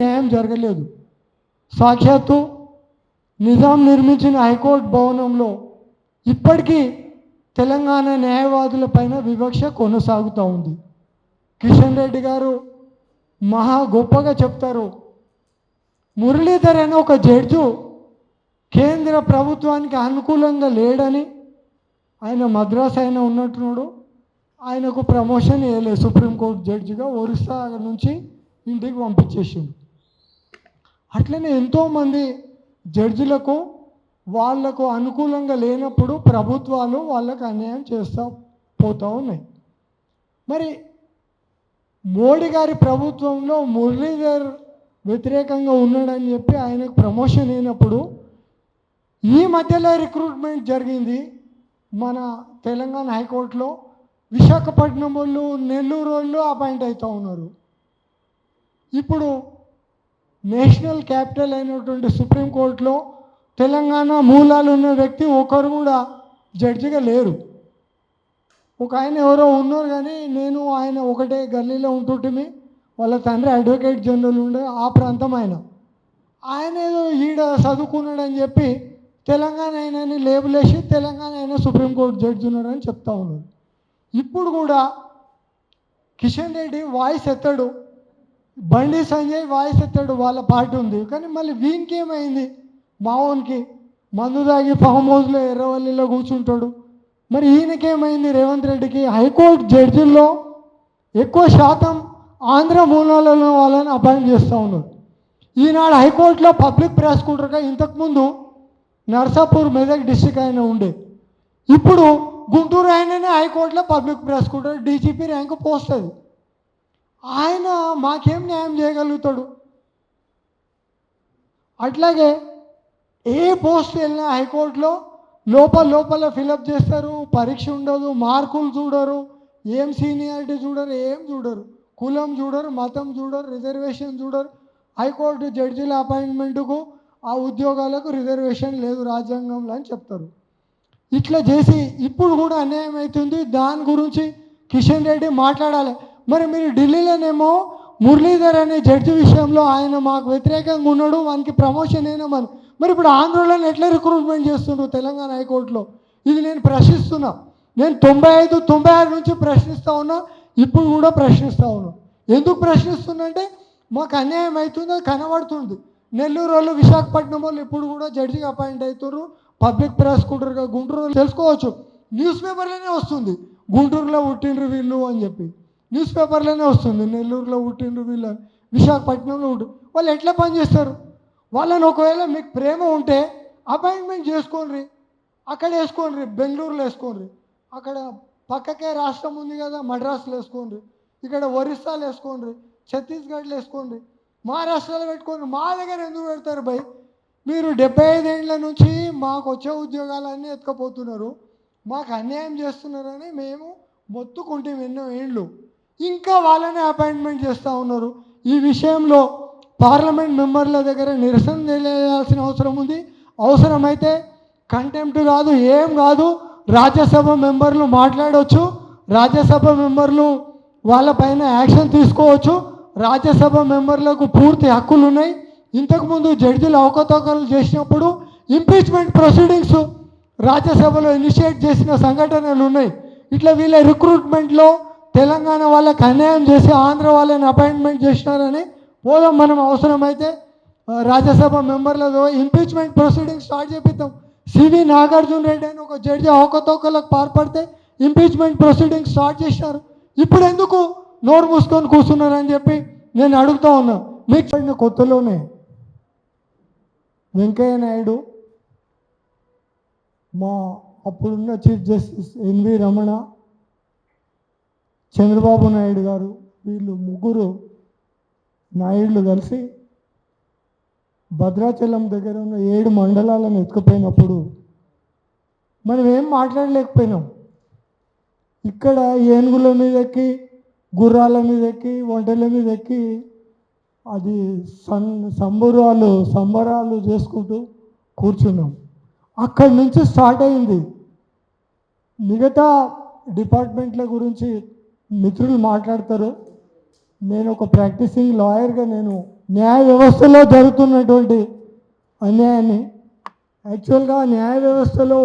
న్యాయం జరగలేదు. సాక్షాత్తు నిజాం నిర్మించిన హైకోర్టు భవనంలో ఇప్పటికీ తెలంగాణ న్యాయవాదుల పైన వివక్ష కొనసాగుతూ ఉంది. కిషన్ రెడ్డి గారు మహా గొప్పగా చెప్తారు. మురళీధర్ అనే ఒక జడ్జు కేంద్ర ప్రభుత్వానికి అనుకూలంగా లేడని ఆయన మద్రాస్ అయినా ఉన్నట్టున్నాడు. ఆయనకు ప్రమోషన్ వేయలేదు సుప్రీంకోర్టు జడ్జిగా ఒరిస్సా నుంచి ఇంటికి పంపించేసిండు. అట్లనే ఎంతోమంది జడ్జిలకు వాళ్ళకు అనుకూలంగా లేనప్పుడు ప్రభుత్వాలు వాళ్ళకు అన్యాయం చేస్తూ పోతూ ఉన్నాయి. మరి మోడీ గారి ప్రభుత్వంలో మురళీధర్ వ్యతిరేకంగా ఉన్నాడని చెప్పి ఆయనకు ప్రమోషన్ అయినప్పుడు ఈ మధ్యలో రిక్రూట్మెంట్ జరిగింది మన తెలంగాణ హైకోర్టులో. విశాఖపట్నం వాళ్ళు నెల్లూరు వాళ్ళు అపాయింట్ అవుతూ ఉన్నారు. ఇప్పుడు నేషనల్ క్యాపిటల్ అయినటువంటి సుప్రీంకోర్టులో తెలంగాణ మూలాలు ఉన్న వ్యక్తి ఒకరు కూడా జడ్జిగా లేరు. ఒక ఆయన ఎవరో ఉన్నారు కానీ నేను ఆయన ఒకటే గల్లీలో ఉంటుంటిమి. వాళ్ళ తండ్రి అడ్వకేట్ జనరల్ ఉండే ఆ ప్రాంతం ఆయన. ఆయన ఏదో ఈడ చదువుకున్నాడని చెప్పి తెలంగాణ ఆయనని లేబులేసి తెలంగాణ ఆయన సుప్రీంకోర్టు జడ్జి ఉన్నాడని చెప్తా ఉన్నారు. ఇప్పుడు కూడా కిషన్ రెడ్డి వాయిస్ ఎత్తాడు. బండి సంజయ్ వాయిస్ ఎత్తాడు వాళ్ళ పార్టీ ఉంది. కానీ మళ్ళీ వీనికి ఏమైంది? మావోన్కి మందు తాగి ఫామ్ హౌస్లో ఎర్రవల్లిలో కూర్చుంటాడు. మరి ఈయనకేమైంది రేవంత్ రెడ్డికి హైకోర్టు జడ్జిల్లో ఎక్కువ శాతం ఆంధ్ర మూలాలలో వాళ్ళని అపాయింట్ చేస్తూ ఉన్నారు. ఈనాడు హైకోర్టులో పబ్లిక్ ప్రాసిక్యూటర్గా ఇంతకుముందు నర్సాపూర్ మెదక్ డిస్టిక్ ఆయన ఉండే. ఇప్పుడు గుంటూరు ఆయననే హైకోర్టులో public prosecutor DGP rank post అది ఆయన మాకేం న్యాయం చేయగలుగుతాడు? అట్లాగే ఏ పోస్ట్ వెళ్ళినా హైకోర్టులో లోపల లోపల ఫిలప్ చేస్తారు పరీక్ష ఉండదు మార్కులు చూడరు ఏం సీనియారిటీ చూడరు ఏం చూడరు. కులం చూడరు మతం చూడరు రిజర్వేషన్ చూడరు. హైకోర్టు జడ్జిల అపాయింట్మెంట్కు ఆ ఉద్యోగాలకు రిజర్వేషన్ లేదు రాజ్యాంగంలో అని చెప్తారు. ఇట్లా చేసి ఇప్పుడు కూడా అన్యాయం అవుతుంది. దాని గురించి కిషన్ రెడ్డి మాట్లాడాలి. మరి మీరు ఢిల్లీలోనేమో మురళీధర్ అనే జడ్జి విషయంలో ఆయన మాకు వ్యతిరేకంగా ఉన్నాడు వానికి ప్రమోషన్ అయినా మరి మరి ఇప్పుడు ఆంధ్రలో ఎట్లా రిక్రూట్మెంట్ చేస్తుండ్రు తెలంగాణ హైకోర్టులో? ఇది నేను ప్రశ్నిస్తున్నా. నేను తొంభై ఐదు తొంభై ఆరు నుంచి ప్రశ్నిస్తూ ఉన్నా ఇప్పుడు కూడా ప్రశ్నిస్తూ ఉన్నా. ఎందుకు ప్రశ్నిస్తుందంటే మాకు అన్యాయం అవుతుందో కనబడుతుంది. నెల్లూరు వాళ్ళు విశాఖపట్నం వాళ్ళు ఇప్పుడు కూడా జడ్జిగా అపాయింట్ అవుతున్నారు పబ్లిక్ ప్రాసిక్యూటర్గా గుంటూరు వాళ్ళు తెలుసుకోవచ్చు. న్యూస్ పేపర్లోనే వస్తుంది గుంటూరులో పుట్టిండ్రు వీళ్ళు అని చెప్పి. న్యూస్ పేపర్లోనే వస్తుంది. నెల్లూరులో పుట్టిండ్రు వీళ్ళు విశాఖపట్నంలో ఉంటు వాళ్ళు ఎట్లా పనిచేస్తారు వాళ్ళని ఒకవేళ మీకు ప్రేమ ఉంటే అపాయింట్మెంట్ చేసుకోండి. అక్కడ వేసుకోండి. బెంగళూరులో వేసుకోండి. అక్కడ పక్కకే రాష్ట్రం ఉంది కదా మద్రాసులో వేసుకోండి. ఇక్కడ ఒరిస్సాలో వేసుకోండి. ఛత్తీస్గఢ్లో వేసుకోండి. మహారాష్ట్రలో పెట్టుకోండి. మా దగ్గర ఎందుకు పెడతారు భయ్? మీరు డెబ్బై ఐదేళ్ళ నుంచి మాకు వచ్చే ఉద్యోగాలన్నీ ఎత్తుకపోతున్నారు. మాకు అన్యాయం చేస్తున్నారని మేము మొత్తుకుంటాం ఎన్నో ఏండ్లు? ఇంకా వాళ్ళనే అపాయింట్మెంట్ చేస్తూ ఉన్నారు. ఈ విషయంలో పార్లమెంట్ మెంబర్ల దగ్గర నిరసన తెలియాల్సిన అవసరం ఉంది. అవసరమైతే కంటెంప్ట్ కాదు ఏం కాదు రాజ్యసభ మెంబర్లు మాట్లాడవచ్చు రాజ్యసభ మెంబర్లు వాళ్ళపైన యాక్షన్ తీసుకోవచ్చు. రాజ్యసభ మెంబర్లకు పూర్తి హక్కులు ఉన్నాయి. ఇంతకుముందు జడ్జిలు అవకతవకలు చేసినప్పుడు ఇంపీచ్మెంట్ ప్రొసీడింగ్స్ రాజ్యసభలో ఇనిషియేట్ చేసిన సంఘటనలు ఉన్నాయి. ఇట్లా వీళ్ళ రిక్రూట్మెంట్లో తెలంగాణ వాళ్ళకి అన్యాయం చేసి ఆంధ్ర వాళ్ళని అపాయింట్మెంట్ చేసినారని పోదాం మనం అవసరమైతే రాజ్యసభ మెంబర్లతో ఇంపీచ్మెంట్ ప్రొసీడింగ్ స్టార్ట్ చేపిద్దాం. సివి నాగార్జున రెడ్డి అని ఒక జడ్జి అవకతవకలకు పాల్పడితే ఇంపీచ్మెంట్ ప్రొసీడింగ్ స్టార్ట్ చేసినారు. ఇప్పుడు ఎందుకు నోరు మూసుకొని కూర్చున్నారని చెప్పి నేను అడుగుతా ఉన్నా. మీకు పడిన కొత్తలోనే. వెంకయ్య నాయుడు మా అప్పుడున్న chief justice NV Ramana Chandrababu Naidu garu వీళ్ళు ముగ్గురు నాయుడులు కలిసి భద్రాచలం దగ్గర ఉన్న ఏడు మండలాలను ఎత్తుకుపోయినప్పుడు మనం ఏం మాట్లాడలేకపోయినాం. ఇక్కడ ఏనుగుల మీద ఎక్కి గుర్రాల మీద ఎక్కి ఒంటెల మీద ఎక్కి అది సన్ సంబురాలు సంబరాలు చేసుకుంటూ కూర్చున్నాం. అక్కడి నుంచి స్టార్ట్ అయింది. మిగతా డిపార్ట్మెంట్ల గురించి మిత్రులు మాట్లాడతారు. నేను ఒక ప్రాక్టీసింగ్ లాయర్గా నేను న్యాయ వ్యవస్థలో జరుగుతున్నటువంటి అన్యాయాన్ని. యాక్చువల్గా న్యాయ వ్యవస్థలో